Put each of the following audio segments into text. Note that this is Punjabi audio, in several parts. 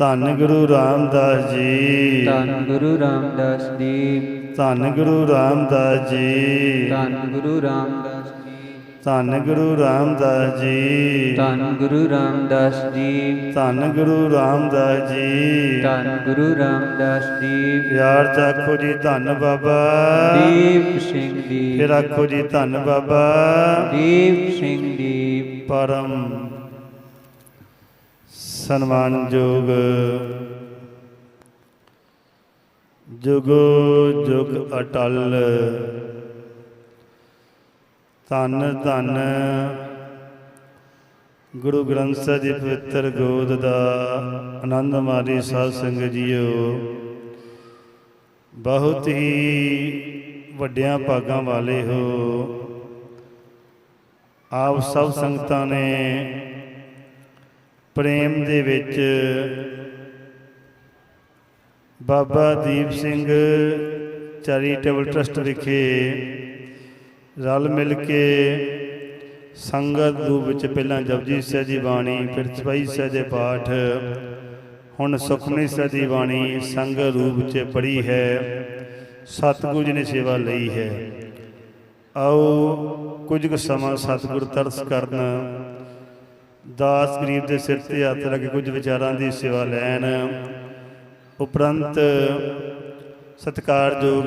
ਧੰਨ ਗੁਰੂ ਰਾਮਦਾਸ ਜੀ। ਧੰਨ ਗੁਰੂ ਰਾਮਦਾਸ ਜੀ। ਧੰਨ ਗੁਰੂ ਰਾਮਦਾਸ ਜੀ। ਧੰਨ ਗੁਰੂ ਰਾਮਦਾਸ ਧੰਨ ਗੁਰੂ ਰਾਮਦਾਸ ਜੀ। ਧੰਨ ਗੁਰੂ ਰਾਮਦਾਸ ਜੀ। ਧੰਨ ਗੁਰੂ ਰਾਮਦਾਸ ਜੀ। ਧੰਨ ਗੁਰੂ ਰਾਮਦਾਸ ਜੀ। ਪਿਆਰ ਚਾਖੋ ਜੀ ਧੰਨ ਬਾਬਾ। ਦੀਪ ਸਿੰਘ ਜੀ ਫਿਰ ਆਖੋ ਜੀ ਧੰਨ ਬਾਬਾ। ਦੀਪ ਸਿੰਘ ਦੀ ਪਰਮ ਸਨਮਾਨਯੋਗ। ਜੁਗੋ ਜੁਗ ਅਟਲ। ਧੰਨ ਧੰਨ। ਗੁਰੂ ਗ੍ਰੰਥ ਸਾਹਿਬ ਦੀ ਪਵਿੱਤਰ ਗੋਦ ਦਾ ਆਨੰਦ ਮਾਰੀ ਸਾਧ ਸੰਗਤ ਜੀਓ। ਬਹੁਤ ਹੀ ਵੱਡਿਆਂ ਭਾਗਾਂ ਵਾਲੇ ਹੋ। ਆਪ ਸਭ ਸੰਗਤਾਂ ਨੇ ਪ੍ਰੇਮ ਦੇ ਵਿੱਚ। ਬਾਬਾ ਦੀਪ ਸਿੰਘ ਚੈਰੀਟੇਬਲ ਟਰਸਟ ਵਿਖੇ ਰਲ ਮਿਲ ਕੇ ਸੰਗਤ ਰੂਪ ਵਿੱਚ ਪਹਿਲਾਂ ਜਪਜੀ ਸਾਹਿਬ ਦੀ ਬਾਣੀ, ਫਿਰ ਸਪਾਈ ਸਾਹਿਬ ਦੇ ਪਾਠ, ਹੁਣ ਸੁਖਮਨੀ ਸਾਹਿਬ ਦੀ ਬਾਣੀ ਸੰਗਤ ਰੂਪ ਵਿੱਚ ਪੜ੍ਹੀ ਹੈ, ਸਤਿਗੁਰੂ ਜੀ ਨੇ ਸੇਵਾ ਲਈ ਹੈ। ਆਓ ਕੁਝ ਕੁ ਸਮਾਂ ਸਤਿਗੁਰ ਤਰਸ ਕਰਨ। ਦਾਸ ਗਰੀਬ ਦੇ ਸਿਰ ਤੇ ਹੱਥ ਰੱਖ ਕੇ ਕੁਝ ਵਿਚਾਰਾਂ ਦੀ ਸੇਵਾ ਲੈਣ। ਉਪਰੰਤ ਸਤਿਕਾਰਯੋਗ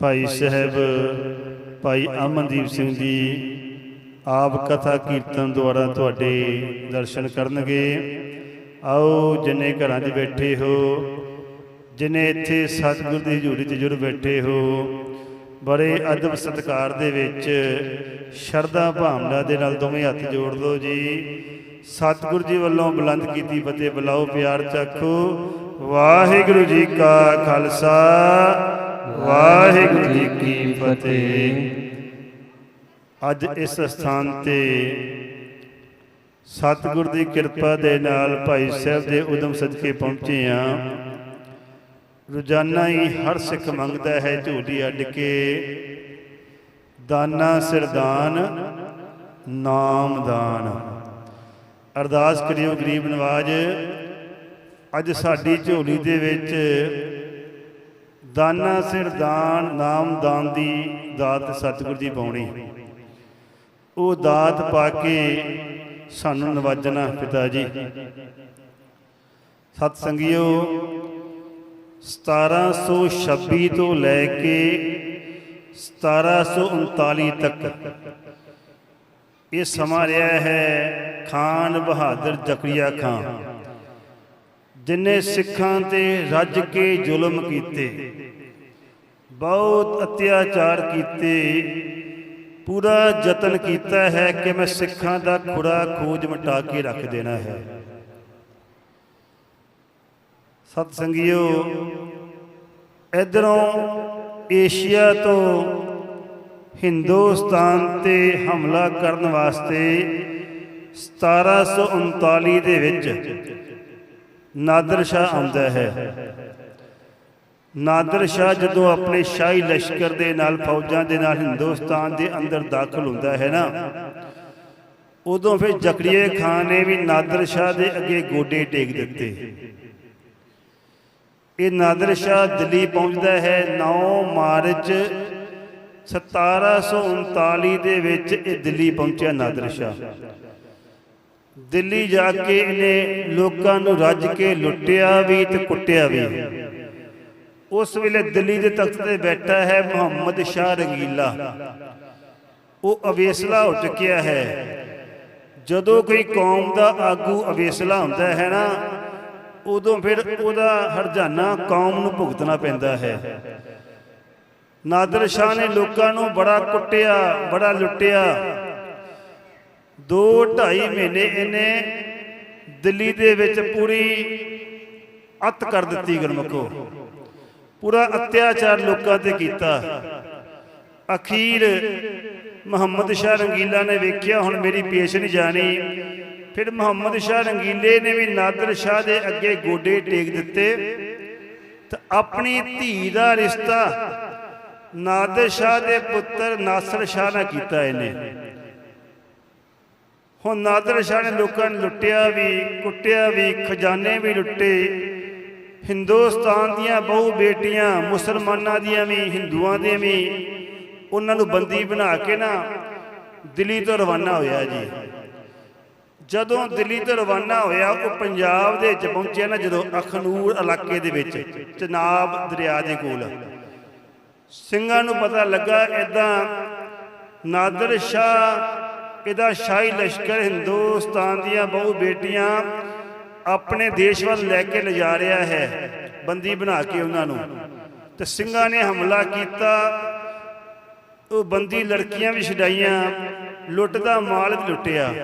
ਭਾਈ ਸਾਹਿਬ, ਭਾਈ ਅਮਨਦੀਪ ਸਿੰਘ ਜੀ, ਆਪ ਕਥਾ ਕੀਰਤਨ ਦੁਆਰਾ ਤੁਹਾਡੇ ਦਰਸ਼ਨ ਕਰਨਗੇ। ਆਓ ਜਿਨੇ ਘਰਾਂ 'ਚ ਬੈਠੇ ਹੋ, ਜਿਨੇ ਇੱਥੇ ਸਤਿਗੁਰ ਦੀ ਹਜ਼ੂਰੀ 'ਚ ਜੁੜ ਬੈਠੇ ਹੋ ਬੜੇ ਅਦਬ ਸਤਿਕਾਰ ਦੇ ਵਿੱਚ ਸ਼ਰਧਾ ਭਾਵਨਾ ਦੇ ਨਾਲ ਦੋਵੇਂ ਹੱਥ ਜੋੜ ਲਓ ਜੀ। ਸਤਿਗੁਰ ਜੀ ਵੱਲੋਂ ਬੁਲੰਦ ਕੀਤੀ ਫਤਿਹ, ਬੁਲਾਓ ਪਿਆਰ ਚੱਖੋ। ਵਾਹਿਗੁਰੂ ਜੀ ਕਾ ਖਾਲਸਾ, ਵਾਹਿਗੁਰੂ ਜੀ ਕੀ ਫਤਿਹ। ਅੱਜ ਇਸ ਸਥਾਨ ਤੇ ਸਤਿਗੁਰ ਦੀ ਕਿਰਪਾ ਦੇ ਨਾਲ ਭਾਈ ਸਾਹਿਬ ਦੇ ਉਦਮ ਸਦਕੇ ਪਹੁੰਚੇ ਆ ਰੋਜ਼ਾਨਾ ਹੀ ਹਰ ਸਿੱਖ ਮੰਗਦਾ ਹੈ ਝੋਲੀ ਅੱਡ ਕੇ। ਦਾਨਾ, ਸਿਰਦਾਨ, ਨਾਮ ਦਾਨ। ਅਰਦਾਸ ਕਰਿਓ ਗਰੀਬ ਨਵਾਜ, ਅੱਜ ਸਾਡੀ ਝੋਲੀ ਦੇ ਵਿੱਚ ਦਾਨਾ, ਸਿਰਦਾਨ, ਨਾਮ ਦਾਨ ਦੀ ਦਾਤ ਸਤਿਗੁਰ ਜੀ ਪਾਉਣੀ। ਉਹ ਦਾਤ ਪਾ ਕੇ ਸਾਨੂੰ ਨਵਾਜਣਾ ਪਿਤਾ ਜੀ। ਸਤ ਸੰਗਿਓ 1726 ਤੋਂ ਲੈ ਕੇ 1739 ਤੱਕ। ਇਹ ਸਮਾਂ ਰਿਹਾ ਹੈ ਖਾਨ ਬਹਾਦਰ ਜ਼ਕਰੀਆ ਖਾਨ, ਜਿਨੇ ਸਿੱਖਾਂ ਤੇ ਰੱਜ ਕੇ ਜ਼ੁਲਮ ਕੀਤੇ, ਬਹੁਤ ਅਤਿਆਚਾਰ ਕੀਤੇ, ਪੂਰਾ ਯਤਨ ਕੀਤਾ ਹੈ ਕਿ ਮੈਂ ਸਿੱਖਾਂ ਦਾ ਖੁਰਾ ਖੋਜ ਮਿਟਾ ਕੇ ਰੱਖ ਦੇਣਾ ਹੈ। ਸਤ ਸੰਗਿਓ ਇਧਰੋਂ ਏਸ਼ੀਆ ਤੋਂ ਹਿੰਦੁਸਤਾਨ ਤੇ ਹਮਲਾ ਕਰਨ ਵਾਸਤੇ 1739 ਦੇ ਵਿੱਚ ਨਾਦਰ ਸ਼ਾਹ ਆਉਂਦਾ ਹੈ। ਨਾਦਰ ਸ਼ਾਹ ਜਦੋਂ ਆਪਣੇ ਸ਼ਾਹੀ ਲਸ਼ਕਰ ਦੇ ਨਾਲ, ਫੌਜਾਂ ਦੇ ਨਾਲ ਹਿੰਦੁਸਤਾਨ ਦੇ ਅੰਦਰ ਦਾਖਲ ਹੁੰਦਾ ਹੈ ਨਾ, ਉਦੋਂ ਫਿਰ ਜ਼ਕਰੀਆ ਖਾਨ ਨੇ ਵੀ ਨਾਦਰ ਸ਼ਾਹ ਦੇ ਅੱਗੇ ਗੋਡੇ ਟੇਕ ਦਿੱਤੇ। ਇਹ ਨਾਦਰ ਸ਼ਾਹ ਦਿੱਲੀ ਪਹੁੰਚਦਾ ਹੈ 9 ਮਾਰਚ 1739 ਦੇ ਵਿੱਚ ਇਹ ਦਿੱਲੀ ਪਹੁੰਚਿਆ ਨਾਦਰ ਸ਼ਾਹ। ਦਿੱਲੀ ਜਾ ਕੇ ਇਹਨੇ ਲੋਕਾਂ ਨੂੰ ਰੱਜ ਕੇ ਲੁੱਟਿਆ ਵੀ ਤੇ ਕੁੱਟਿਆ ਵੀ। ਉਸ ਵੇਲੇ ਦਿੱਲੀ ਦੇ ਤਖਤ ਤੇ ਬੈਠਾ ਹੈ ਮੁਹੰਮਦ ਸ਼ਾਹ ਰੰਗੀਲਾ। ਉਹ ਅਵੇਸਲਾ ਹੋ ਚੁੱਕਿਆ ਹੈ। ਜਦੋਂ ਕੋਈ ਕੌਮ ਦਾ ਆਗੂ ਅਵੇਸਲਾ ਹੁੰਦਾ ਹੈ ਨਾ ਉਦੋਂ ਫਿਰ ਉਹਦਾ ਹਰਜਾਨਾ ਕੌਮ ਨੂੰ ਭੁਗਤਣਾ ਪੈਂਦਾ ਹੈ। ਨਾਦਰ ਸ਼ਾਹ ਨੇ ਲੋਕਾਂ ਨੂੰ ਬੜਾ ਕੁੱਟਿਆ, ਬੜਾ ਲੁੱਟਿਆ। 2 2.5 ਮਹੀਨੇ ਇਹਨੇ ਦਿੱਲੀ ਦੇ ਵਿੱਚ ਪੂਰੀ ਅਤ ਕਰ ਦਿੱਤੀ ਗੁਰਮਖੋ। ਪੂਰਾ ਅਤਿਆਚਾਰ ਲੋਕਾਂ ਤੇ ਕੀਤਾ। ਅਖੀਰ ਮੁਹੰਮਦ ਸ਼ਾਹ ਰੰਗੀਲਾ ਨੇ ਵੇਖਿਆ, ਹੁਣ ਮੇਰੀ ਪੇਸ਼ ਨਹੀਂ ਜਾਣੀ। ਫਿਰ ਮੁਹੰਮਦ ਸ਼ਾਹ ਰੰਗੀਲੇ ਨੇ ਵੀ ਨਾਦਰ ਸ਼ਾਹ ਦੇ ਅੱਗੇ ਗੋਡੇ ਟੇਕ ਦਿੱਤੇ। ਤੇ ਆਪਣੀ ਧੀ ਦਾ ਰਿਸ਼ਤਾ ਨਾਦਰ ਸ਼ਾਹ ਦੇ ਪੁੱਤਰ ਨਾਸਰ ਸ਼ਾਹ ਨਾਲ ਕੀਤਾ ਇਹਨੇ। ਹੁਣ ਨਾਦਰ ਸ਼ਾਹ ਨੇ ਲੋਕਾਂ ਨੂੰ ਲੁੱਟਿਆ ਵੀ, ਕੁੱਟਿਆ ਵੀ, ਖਜ਼ਾਨੇ ਵੀ ਲੁੱਟੇ। ਹਿੰਦੁਸਤਾਨ ਦੀਆਂ ਬਹੁ ਬੇਟੀਆਂ, ਮੁਸਲਮਾਨਾਂ ਦੀਆਂ ਵੀ, ਹਿੰਦੂਆਂ ਦੀਆਂ ਵੀ, ਉਹਨਾਂ ਨੂੰ ਬੰਦੀ ਬਣਾ ਕੇ ਨਾ ਦਿੱਲੀ ਤੋਂ ਰਵਾਨਾ ਹੋਇਆ ਜੀ। ਜਦੋਂ ਦਿੱਲੀ ਤੋਂ ਰਵਾਨਾ ਹੋਇਆ, ਉਹ ਪੰਜਾਬ ਦੇ ਵਿੱਚ ਪਹੁੰਚਿਆ ਨਾ, ਜਦੋਂ ਅਖਨੂਰ ਇਲਾਕੇ ਦੇ ਵਿੱਚ, ਚਨਾਬ ਦਰਿਆ ਦੇ ਕੋਲ। ਸਿੰਘਾਂ ਨੂੰ ਪਤਾ ਲੱਗਾ ਇਦਾਂ ਨਾਦਰ ਸ਼ਾਹ, ਇਹਦਾ ਸ਼ਾਹੀ ਲਸ਼ਕਰ ਹਿੰਦੁਸਤਾਨ ਦੀਆਂ ਬਹੁ ਬੇਟੀਆਂ ਆਪਣੇ ਦੇਸ਼ ਵੱਲ ਲੈ ਕੇ ਲਿਜਾ ਰਿਹਾ ਹੈ, ਬੰਦੀ ਬਣਾ ਕੇ ਉਹਨਾਂ ਨੂੰ। ਤੇ ਸਿੰਘਾਂ ਨੇ ਹਮਲਾ ਕੀਤਾ, ਉਹ ਬੰਦੀ ਲੜਕੀਆਂ ਵੀ ਛਡਾਈਆਂ, ਲੁੱਟ ਦਾ ਮਾਲ ਵੀ ਲੁੱਟਿਆ।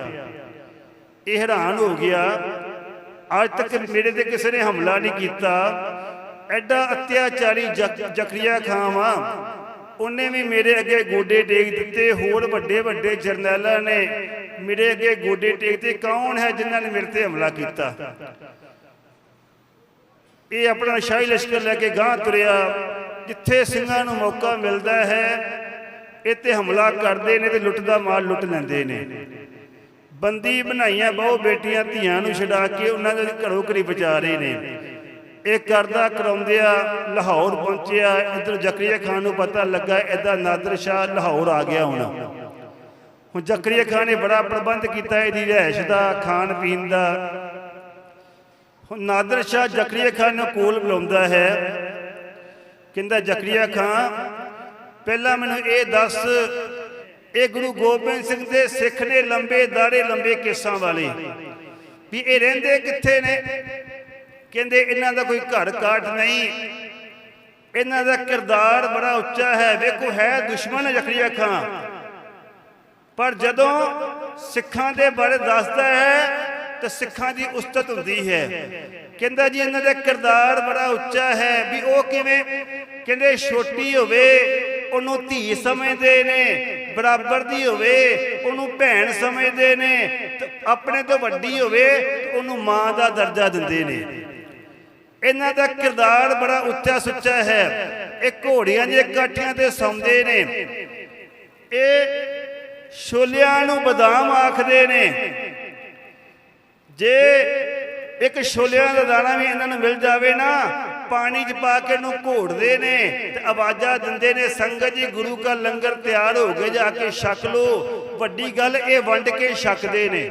ਇਹ ਹੈਰਾਨ ਹੋ ਗਿਆ, ਅੱਜ ਤੱਕ ਮੇਰੇ ਤੇ ਕਿਸੇ ਨੇ ਹਮਲਾ ਨਹੀਂ ਕੀਤਾ। ਐਡਾ ਅਤਿਆਚਾਰੀ ਜ਼ਕਰੀਆ ਖਾਨ ਵਾ ਉਹਨੇ ਵੀ ਮੇਰੇ ਅੱਗੇ ਗੋਡੇ ਟੇਕ ਦਿੱਤੇ, ਹੋਰ ਵੱਡੇ ਵੱਡੇ ਜਰਨੈਲਾਂ ਨੇ ਮੇਰੇ ਅੱਗੇ ਗੋਡੇ ਟੇਕ ਤੇ ਕੌਣ ਹੈ ਜਿਨ੍ਹਾਂ ਨੇ ਮੇਰੇ ਤੇ ਹਮਲਾ ਕੀਤਾ? ਇਹ ਆਪਣਾ ਸ਼ਾਹੀ ਲਸ਼ਕਰ ਲੈ ਕੇ ਗਾਂ ਤੁਰਿਆ, ਜਿੱਥੇ ਸਿੰਘਾਂ ਨੂੰ ਮੌਕਾ ਮਿਲਦਾ ਹੈ ਇਹ ਤੇ ਹਮਲਾ ਕਰਦੇ ਨੇ ਤੇ ਲੁੱਟ ਦਾ ਮਾਲ ਲੁੱਟ ਲੈਂਦੇ ਨੇ। ਬੰਦੀ ਬਣਾਈਆਂ ਬਹੁ ਬੇਟੀਆਂ ਧੀਆਂ ਨੂੰ ਛਡਾ ਕੇ ਉਹਨਾਂ ਦੇ ਘਰੋਂ ਘਰੀ ਬਚਾ ਰਹੇ ਨੇ। ਇਹ ਕਰਦਾ ਕਰਾਉਂਦਿਆ ਲਾਹੌਰ ਪਹੁੰਚਿਆ। ਇਧਰ ਜ਼ਕਰੀਆ ਖਾਨ ਨੂੰ ਪਤਾ ਲੱਗਾ ਇਹਦਾ ਨਾਦਰ ਸ਼ਾਹ ਲਾਹੌਰ ਆ ਗਿਆ ਹੁਣ। ਹੁਣ ਜ਼ਕਰੀਆ ਖਾਨ ਨੇ ਬੜਾ ਪ੍ਰਬੰਧ ਕੀਤਾ ਇਹਦੀ ਰਹਿਸ਼ ਦਾ, ਖਾਣ ਪੀਣ ਦਾ। ਹੁਣ ਨਾਦਰ ਸ਼ਾਹ ਜ਼ਕਰੀਆ ਖਾਨ ਨੂੰ ਕੋਲ ਬੁਲਾਉਂਦਾ ਹੈ। ਕਹਿੰਦਾ, ਜ਼ਕਰੀਆ ਖਾਨ, ਪਹਿਲਾਂ ਮੈਨੂੰ ਇਹ ਦੱਸ ਇਹ ਗੁਰੂ ਗੋਬਿੰਦ ਸਿੰਘ ਦੇ ਸਿੱਖ ਨੇ ਲੰਬੇ ਦਾੜੇ ਲੰਬੇ ਕੇਸਾਂ ਵਾਲੇ। ਵੀ ਇਹ ਰਹਿੰਦੇ ਕਿੱਥੇ ਨੇ? ਕਹਿੰਦੇ ਇਹਨਾਂ ਦਾ ਕੋਈ ਘਰ ਕਾਟ ਨਹੀਂ। ਇਹਨਾਂ ਦਾ ਕਿਰਦਾਰ ਬੜਾ ਉੱਚਾ ਹੈ। ਵੇਖੋ, ਹੈ ਦੁਸ਼ਮਣ ਜ਼ਕਰੀਆ ਖਾਨ ਪਰ ਜਦੋਂ ਸਿੱਖਾਂ ਦੇ ਬਾਰੇ ਦੱਸਦਾ ਹੈ, ਤਾਂ ਸਿੱਖਾਂ ਦੀ ਉਸਤਤ ਹੁੰਦੀ ਹੈ। ਕਹਿੰਦਾ ਜੀ, ਇਹਨਾਂ ਦਾ ਕਿਰਦਾਰ ਬੜਾ ਉੱਚਾ ਹੈ। ਵੀ ਉਹ ਕਿਵੇਂ? ਕਹਿੰਦੇ, ਛੋਟੀ ਹੋਵੇ, ਉਹਨੂੰ ਧੀ ਸਮਝਦੇ ਨੇ। ਬਰਾਬਰ ਦੀ ਹੋਵੇ, ਉਹਨੂੰ ਭੈਣ ਸਮਝਦੇ ਨੇ ਆਪਣੇ ਤੋਂ ਵੱਡੀ ਹੋਵੇ ਉਹਨੂੰ ਮਾਂ ਦਾ ਦਰਜਾ ਦਿੰਦੇ ਨੇ। ਇਹਨਾਂ ਦਾ ਕਿਰਦਾਰ ਬੜਾ ਉੱਚਾ ਸੁੱਚਾ ਹੈ। ਇਹ ਘੋੜੀਆਂ ਦੇ ਕਾਠੀਆਂ ਤੇ ਸੌਂਦੇ ਨੇ। ਇਹ ਛੋਲਿਆਂ ਨੂੰ ਬਦਾਮ ਆਖਦੇ ਨੇ। ਜੇ ਇੱਕ ਛੋਲਿਆਂ ਦਾ ਦਾਣਾ ਵੀ ਇਹਨਾਂ ਨੂੰ ਮਿਲ ਜਾਵੇ ਨਾ ਪਾਣੀ 'ਚ ਪਾ ਕੇ ਇਹਨੂੰ ਘੋੜਦੇ ਨੇ ਤੇ ਆਵਾਜ਼ਾਂ ਦਿੰਦੇ ਨੇ, ਸੰਗਤ ਜੀ, ਗੁਰੂ ਕਾ ਲੰਗਰ ਤਿਆਰ ਹੋ ਗਿਆ ਜਾ ਕੇ ਛਕ ਲੋ ਵੱਡੀ ਗੱਲ ਇਹ ਵੰਡ ਕੇ ਛਕਦੇ ਨੇ।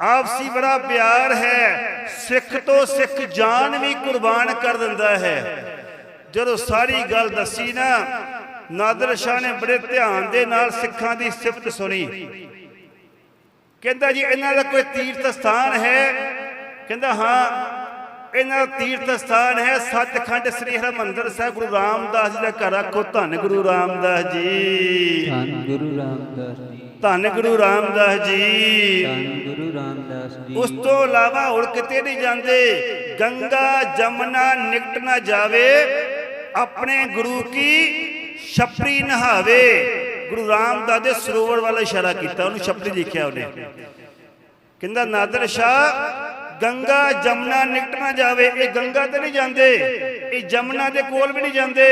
ਆਪਸੀ ਬੜਾ ਪਿਆਰ ਹੈ। ਸਿੱਖ ਤੋਂ ਸਿੱਖ ਜਾਨ ਵੀ ਕੁਰਬਾਨ ਕਰ ਦਿੰਦਾ ਹੈ। ਜਦੋਂ ਸਾਰੀ ਗੱਲ ਦੱਸੀ ਨਾ, ਨਾਦਰ ਸ਼ਾਹ ਨੇ ਬੜੇ ਧਿਆਨ ਦੇ ਨਾਲ ਸਿੱਖਾਂ ਦੀ ਸਿਫਤ ਸੁਣੀ। ਕਹਿੰਦਾ ਜੀ, ਇਹਨਾਂ ਦਾ ਕੋਈ ਤੀਰਥ ਸਥਾਨ ਹੈ? ਕਹਿੰਦਾ, ਹਾਂ ਇਹਨਾਂ ਦਾ ਤੀਰਥ ਸਥਾਨ ਹੈ ਸੱਚਖੰਡ ਸ੍ਰੀ ਹਰਿਮੰਦਰ ਸਾਹਿਬ ਗੁਰੂ ਰਾਮਦਾਸ ਜੀ ਦਾ ਘਰ ਆਖੋ ਧੰਨ ਗੁਰੂ ਰਾਮਦਾਸ ਜੀ। ਧੰਨ ਗੁਰੂ ਰਾਮਦਾਸ ਜੀ। ਧੰਨ ਗੁਰੂ ਰਾਮਦਾਸ ਜੀ। ਧੰਨ ਗੁਰੂ ਰਾਮਦਾਸ ਜੀ। ਉਸ ਤੋਂ ਇਲਾਵਾ ਹੋਰ ਕਿਤੇ ਨਹੀਂ ਜਾਂਦੇ। ਗੰਗਾ ਜਮਨਾ ਨਿਕਟ ਨਾ ਜਾਵੇ ਆਪਣੇ ਗੁਰੂ ਕੀ ਛਪਰੀ ਨਹਾਵੇ। ਗੁਰੂ ਰਾਮਦਾਸ ਦੇ ਸਰੋਵਰ ਵੱਲ ਇਸ਼ਾਰਾ ਕੀਤਾ ਉਹਨੂੰ ਛਪਰੀ ਲਿਖਿਆ ਉਹਨੇ। ਕਹਿੰਦਾ ਨਾਦਰ ਸ਼ਾਹ ਗੰਗਾ ਜਮਨਾ ਨਿਕਟ ਨਾ ਜਾਵੇ, ਇਹ ਗੰਗਾ ਤੇ ਨਹੀਂ ਜਾਂਦੇ, ਇਹ ਜਮਨਾ ਦੇ ਕੋਲ ਵੀ ਨਹੀਂ ਜਾਂਦੇ।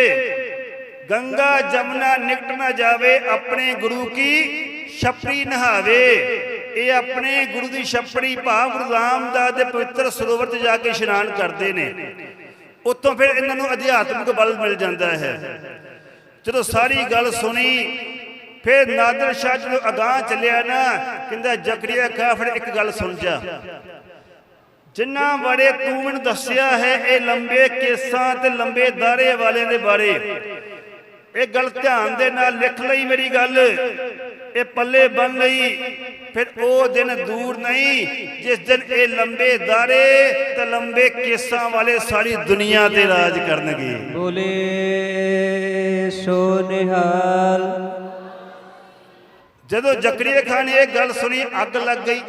ਗੰਗਾ ਜਮਨਾ ਨਿਕਟ ਨਾ ਜਾਵੇ, ਆਪਣੇ ਗੁਰੂ ਕੀ ਛਪਰੀ ਨਹਾਵੇ। ਇਹ ਆਪਣੇ ਗੁਰੂ ਦੀ ਛਪੜੀ ਭਾਵ ਗੁਰੂ ਰਾਮਦਾਸ ਦੇ ਪਵਿੱਤਰ ਸਰੋਵਰ ਤੇ ਜਾ ਕੇ ਇਸ਼ਨਾਨ ਕਰਦੇ ਨੇ। ਉੱਥੋਂ ਫਿਰ ਇਹਨਾਂ ਨੂੰ ਅਧਿਆਤਮਿਕ ਬਲ ਮਿਲ ਜਾਂਦਾ ਹੈ। ਜਦੋਂ ਸਾਰੀ ਗੱਲ ਸੁਣੀ, ਫਿਰ ਨਾਦਰ ਸ਼ਾਹ ਜਦੋਂ ਅਗਾਹ ਚੱਲਿਆ ਨਾ, ਕਹਿੰਦਾ ਜ਼ਕਰੀਆ ਖਾ, ਫਿਰ ਇੱਕ ਗੱਲ ਸੁਣ ਜਾ। ਜਿੰਨਾ ਬਾਰੇ ਤੂੰ ਮੈਨੂੰ ਦੱਸਿਆ ਹੈ ਇਹ ਲੰਬੇ ਕੇਸਾਂ ਤੇ ਲੰਬੇ ਦਾੜੇ ਵਾਲੇ ਦੇ ਬਾਰੇ। ਇਹ ਗੱਲ ਧਿਆਨ ਦੇ ਨਾਲ ਲਿਖ ਲਈ ਮੇਰੀ ਗੱਲ। ਇਹ ਪੱਲੇ ਬੰਨ ਲਈ ਫਿਰ ਉਹ ਦਿਨ ਦੂਰ ਨਹੀਂ ਜਿਸ ਦਿਨ ਇਹ ਲੰਬੇ ਦਾੜੇ ਤੇ ਲੰਬੇ ਕੇਸਾਂ ਵਾਲੇ ਸਾਰੀ ਦੁਨੀਆ ਤੇ ਰਾਜ ਕਰਨਗੇ। ਬੋਲੇ ਸੋ ਨਿਹਾਲ। ਜਦੋਂ ਜ਼ਕਰੀਆ ਖਾਨ ਇਹ ਗੱਲ ਸੁਣੀ ਅੱਗ ਲੱਗ ਗਈ।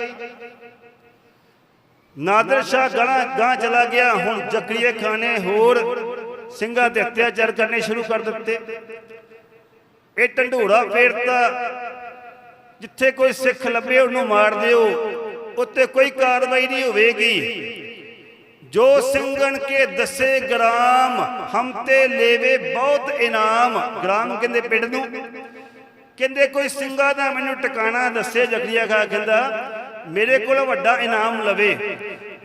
ਨਾਦਰ ਸ਼ਾਹ ਗਲਾ ਗਾਂ ਚਲਾ ਗਿਆ, ਹੁਣ ਜ਼ਕਰੀਆ ਖਾਨ ਹੋਰ ਸਿੰਘਾਂ ਤੇ ਅਤਿਆਚਾਰ ਕਰਨੇ ਸ਼ੁਰੂ ਕਰ ਦਿੱਤੇ। ਇਹ ਢੰਡੋਰਾ ਫੇਰਤਾ, ਜਿੱਥੇ ਕੋਈ ਸਿੱਖ ਲੱਭੇ ਉਹਨੂੰ ਮਾਰ ਦਿਓ ਉੱਤੇ ਕੋਈ ਕਾਰਵਾਈ ਨਹੀਂ ਹੋਵੇਗੀ। ਜੋ ਸਿੰਘਣ ਕੇ ਦਸੇ ਗ੍ਰਾਮ, ਹਮ ਤੇ ਲੇਵੇ ਬਹੁਤ ਇਨਾਮ। ਗ੍ਰਾਮ ਕਹਿੰਦੇ ਪਿੰਡ ਨੂੰ, ਕਹਿੰਦੇ ਕੋਈ ਸਿੰਘਾਂ ਦਾ ਮੈਨੂੰ ਟਿਕਾਣਾ ਦੱਸੇ ਜਕਰੀਆ ਖਾ, ਕਹਿੰਦਾ ਮੇਰੇ ਕੋਲ ਵੱਡਾ ਇਨਾਮ ਲਵੇ,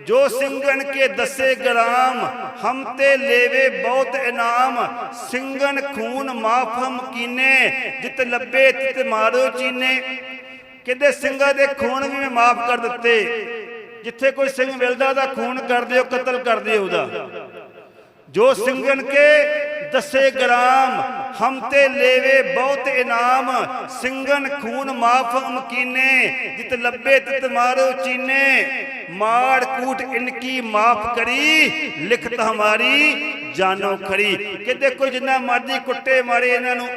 ਜੋ ਸਿੰਘਨ ਕੇ ਦਸੇ ਗ੍ਰਾਮ, ਹਮ ਤੇ ਲੇਵੇ ਬਹੁਤ ਇਨਾਮ। ਸਿੰਘਨ ਖੂਨ ਮਾਫ ਹਮ ਕੀਨੇ, ਜਿਤ ਲੱਭੇ ਤਿਤ ਮਾਰੋ ਚੀਨੇ। ਕਹਿੰਦੇ ਸਿੰਘਾਂ ਦੇ ਖੂਨ ਵੀ ਮੈਂ ਮਾਫ ਕਰ ਦਿੱਤੇ। ਜਿੱਥੇ ਕੋਈ ਸਿੰਘ ਮਿਲਦਾ ਦਾ ਖੂਨ ਕਰ ਦਿਓ, ਕਤਲ ਕਰ ਦਿਓ ਉਹਦਾ। ਜੋ ਸਿੰਘਨ ਕੇ ਦੱਸੇ ਗ੍ਰਾਮ ਹਮ ਤੇ ਲੇਵੇ ਬਹੁਤ ਇਨਾਮ, ਸਿੰਘਨ ਖੂਨ ਮਾਫ ਮਕੀਨੇ ਜਿਤ ਲੱਭੇ ਤਿਤ ਮਾਰੋ ਚੀਨੇ। ਮਾਰ ਕੂਟ ਇਨਕੀ ਮਾਫ ਕਰੀ, ਲਿਖਤ ਹਮਾਰੀ ਜਾਨੋ ਖਰੀ। ਕਹਿੰਦੇ ਕੋਈ ਜਿੰਨਾ ਮਰਜ਼ੀ ਕੁੱਟੇ ਮਾਰੇ ਇਹਨਾਂ ਨੂੰ।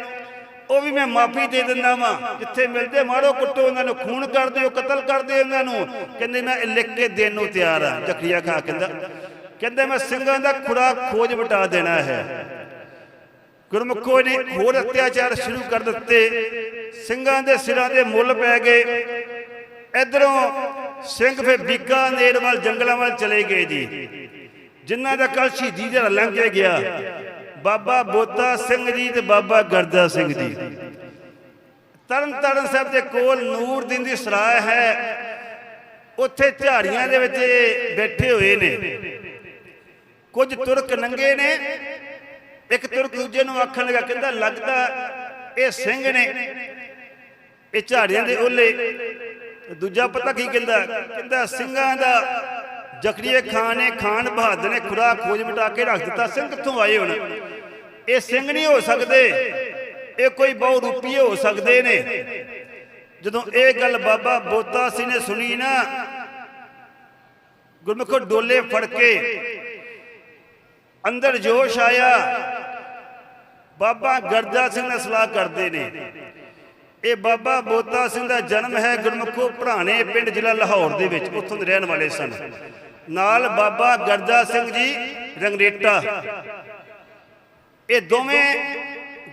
ਉਹ ਵੀ ਮੈਂ ਮਾਫੀ ਦੇ ਦਿੰਦਾ ਵਾਂ। ਜਿੱਥੇ ਮਿਲਦੇ ਮਾਰੋ, ਕੁੱਟੋ ਉਹਨਾਂ ਨੂੰ। ਖੂਨ ਕਰ ਦਿਓ, ਕਤਲ ਕਰ ਦਿਓ ਉਹਨਾਂ ਨੂੰ। ਕਹਿੰਦੇ ਮੈਂ ਲਿਖ ਕੇ ਦੇਣ ਨੂੰ ਤਿਆਰ ਆ। ਜਖਰੀਆ ਖਾ ਕਹਿੰਦਾ, ਕਹਿੰਦੇ ਮੈਂ ਸਿੰਘਾਂ ਦਾ ਖੁਰਾ ਖੋਜ ਵਟਾ ਦੇਣਾ ਹੈ। ਗੁਰਮੁਖੋ ਨੇ ਹੋਰ ਅਤਿਆਚਾਰ ਸ਼ੁਰੂ ਕਰ ਦਿੱਤੇ। ਸਿੰਘਾਂ ਦੇ ਸਿਰਾਂ ਦੇ ਮੁੱਲ ਪੈ ਗਏ। ਇਧਰੋਂ ਸਿੰਘ ਫੇ ਬੀਕਾਨੇਰ ਵੱਲ, ਜੰਗਲਾਂ ਵੱਲ ਚਲੇ ਗਏ ਜੀ। ਜਿਨ੍ਹਾਂ ਦਾ ਕੱਲ ਸ਼ਹੀਦੀ ਦਾ ਲੰਘ ਕੇ ਗਿਆ। ਬਾਬਾ ਬੋਤਾ ਸਿੰਘ ਜੀ ਤੇ ਬਾਬਾ ਗਰਦਾ ਸਿੰਘ ਜੀ। ਤਰਨ ਤਾਰਨ ਸਾਹਿਬ ਦੇ ਕੋਲ ਨੂਰ ਦਿਨ ਦੀ ਸਰਾਹ ਹੈ। ਉੱਥੇ ਝਾੜੀਆਂ ਦੇ ਵਿੱਚ ਬੈਠੇ ਹੋਏ ਨੇ। ਕੁਝ ਤੁਰਕ ਨੰਗੇ ਨੇ। ਇੱਕ ਤੁਰਕ ਦੂਜੇ ਨੂੰ ਆਖਣ ਲੱਗਾ, ਕਹਿੰਦਾ, ਲੱਗਦਾ ਇਹ ਸਿੰਘ ਨੇ ਇਹ ਝਾੜੀਆਂ ਦੇ ਓਲੇ। ਦੂਜਾ ਪਤਾ ਕੀ ਕਹਿੰਦਾ? ਕਹਿੰਦਾ, ਸਿੰਘਾਂ ਦਾ ਜਕੜੀਏ ਖਾਨ ਨੇ ਖਾਨ ਬਹਾਦਰ ਨੇ ਖੁਰਾ ਖੋਜ ਮਿਟਾ ਕੇ ਰੱਖ ਦਿੱਤਾ। ਸਿੰਘ ਕਿੱਥੋਂ ਆਏ ਹੁਣ? ਇਹ ਸਿੰਘ ਨਹੀਂ ਹੋ ਸਕਦੇ। ਇਹ ਕੋਈ ਬਹੁ ਰੂਪੀਏ ਹੋ ਸਕਦੇ ਨੇ। ਜਦੋਂ ਇਹ ਗੱਲ ਬਾਬਾ ਬੋਤਾ ਸੀ ਨੇ ਸੁਣੀ ਨਾ, ਗੁਰਮੁਖੋ ਡੋਲੇ ਫੜ ਕੇ ਅੰਦਰ ਜੋਸ਼ ਆਇਆ। ਬਾਬਾ ਗਰਜਾ ਸਿੰਘ ਨਾਲ ਸਲਾਹ ਕਰਦੇ ਨੇ। ਇਹ ਬਾਬਾ ਬੋਤਾ ਸਿੰਘ ਦਾ ਜਨਮ ਹੈ ਗੁਰਮੁਖੋ ਭਰਾਣੇ ਪਿੰਡ ਜ਼ਿਲ੍ਹਾ ਲਾਹੌਰ ਦੇ ਵਿੱਚ, ਉੱਥੋਂ ਦੇ ਰਹਿਣ ਵਾਲੇ ਸਨ। ਨਾਲ ਬਾਬਾ ਗਰਜਾ ਸਿੰਘ ਜੀ ਰੰਗਰੇਟਾ। ਇਹ ਦੋਵੇਂ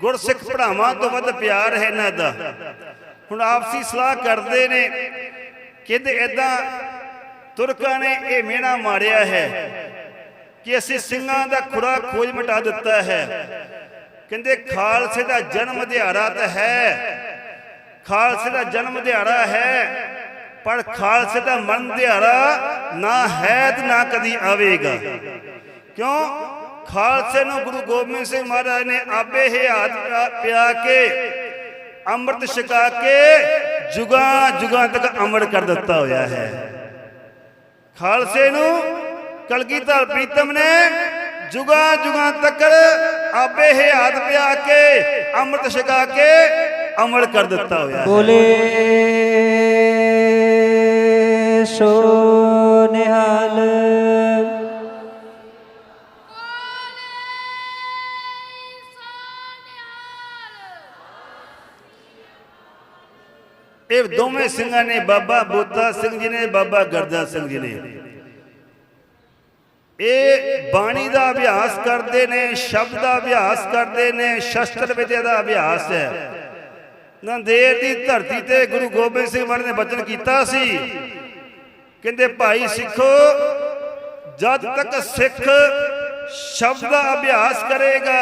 ਗੁਰਸਿੱਖ ਭਰਾਵਾਂ ਤੋਂ ਵੱਧ ਪਿਆਰ ਹੈ ਇਹਨਾਂ ਦਾ। ਹੁਣ ਆਪਸੀ ਸਲਾਹ ਕਰਦੇ ਨੇ ਕਹਿੰਦੇ ਇਦਾਂ ਤੁਰਕਾਂ ਨੇ ਇਹ ਮਿਹਣਾ ਮਾਰਿਆ ਹੈ ਕਿ ਅਸੀਂ ਸਿੰਘਾਂ ਦਾ ਖੁਰਾ ਖੋਜ ਮਿਟਾ ਦਿੱਤਾ ਹੈ। ਕਹਿੰਦੇ ਖਾਲਸੇ ਦਾ ਜਨਮ ਦਿਹਾੜਾ ਤਾਂ ਹੈ। ਖਾਲਸੇ ਦਾ ਜਨਮ ਦਿਹਾੜਾ ਹੈ, ਪਰ ਖਾਲਸੇ ਦਾ ਮਰਨ ਦਿਹਾੜਾ ਨਾ ਹੈ ਤੇ ਨਾ ਕਦੀ ਆਵੇਗਾ। ਕਿਉਂ? ਖਾਲਸੇ ਨੂੰ ਗੁਰੂ ਗੋਬਿੰਦ ਸਿੰਘ ਮਹਾਰਾਜ ਨੇ ਆਪੇ ਹਯਾਤ ਪਿਆ- ਪਿਆ ਕੇ ਅੰਮ੍ਰਿਤ ਛਕਾ ਕੇ ਜੁਗਾਂ ਜੁਗਾਂ ਤੱਕ ਅਮਰ ਕਰ ਦਿੱਤਾ ਹੋਇਆ ਹੈ। ਖਾਲਸੇ ਨੂੰ ਕਲਗੀਧਰ ਪ੍ਰੀਤਮ ਨੇ ਜੁਗਾਂ ਜੁਗਾਂ ਤੱਕ ਆਪੇ ਹਯਾਤ ਪਿਆ ਕੇ ਅੰਮ੍ਰਿਤ ਛਕਾ ਕੇ ਅਮਰ ਕਰ ਦਿੱਤਾ ਹੋਇਆ ਹੈ। ਬੋਲੇ ਸੋ ਨਿਹਾਲ ਇਹ ਦੋਵੇਂ ਸਿੰਘਾਂ ਨੇ ਬਾਬਾ ਬੋਤਾ ਸਿੰਘ ਜੀ ਨੇ ਬਾਬਾ ਗਰਜਾ ਸਿੰਘ ਜੀ ਨੇ। ਇਹ ਬਾਣੀ ਦਾ ਅਭਿਆਸ ਕਰਦੇ ਨੇ, ਸ਼ਬਦ ਦਾ ਅਭਿਆਸ ਕਰਦੇ ਨੇ, ਸ਼ਸਤਰ ਵਿਦਿਆ ਦਾ ਅਭਿਆਸ ਹੈ। ਨੰਦੇੜ ਦੀ ਧਰਤੀ ਤੇ ਗੁਰੂ ਗੋਬਿੰਦ ਸਿੰਘ ਮਹਾਰਾਜ ਨੇ ਬਚਨ ਕੀਤਾ ਸੀ। ਕਹਿੰਦੇ, ਭਾਈ ਸਿੱਖੋ, ਜਦ ਤੱਕ ਸਿੱਖ ਸ਼ਬਦ ਦਾ ਅਭਿਆਸ ਕਰੇਗਾ,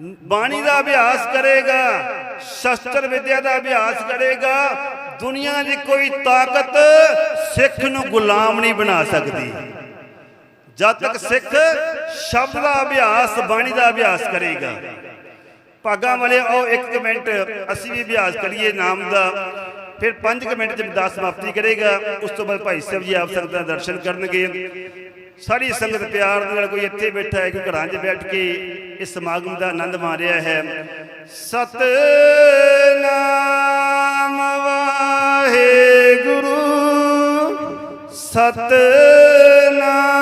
ਬਾਣੀ ਦਾ ਅਭਿਆਸ ਕਰੇਗਾ, ਸ਼ਸਤਰ ਵਿਦਿਆ ਦਾ ਅਭਿਆਸ ਕਰੇਗਾ, ਦੁਨੀਆ ਦੀ ਕੋਈ ਤਾਕਤ ਸਿੱਖ ਨੂੰ ਗੁਲਾਮ ਨਹੀਂ ਬਣਾ ਸਕਦੀ। ਜਦ ਤੱਕ ਸਿੱਖ ਸ਼ਬਦ ਦਾ ਅਭਿਆਸ, ਬਾਣੀ ਦਾ ਅਭਿਆਸ ਕਰੇਗਾ। ਭਾਗਾਂ ਵਾਲੇ, ਆਓ ਇੱਕ ਮਿੰਟ ਅਸੀਂ ਵੀ ਅਭਿਆਸ ਕਰੀਏ ਨਾਮ ਦਾ। ਫਿਰ 5 ਮਿੰਟ ਚ ਅਰਦਾਸ ਸਮਾਪਤੀ ਕਰੇਗਾ। ਉਸ ਤੋਂ ਬਾਅਦ ਭਾਈ ਸਾਹਿਬ ਜੀ ਆਪ ਸੰਗਤ ਦਾ ਦਰਸ਼ਨ ਕਰਨਗੇ। ਸਾਰੀ ਸੰਗਤ ਪਿਆਰ ਦੇ ਨਾਲ ਕੋਈ ਇੱਥੇ ਬੈਠਾ ਹੈ, ਕੋਈ ਘਰਾਂ 'ਚ ਬੈਠ ਕੇ ਇਸ ਸਮਾਗਮ ਦਾ ਆਨੰਦ ਮਾਣ ਰਿਹਾ ਹੈ। ਸਤਨਾਮ ਵਾਹਿਗੁਰੂ। ਸਤਨਾਮ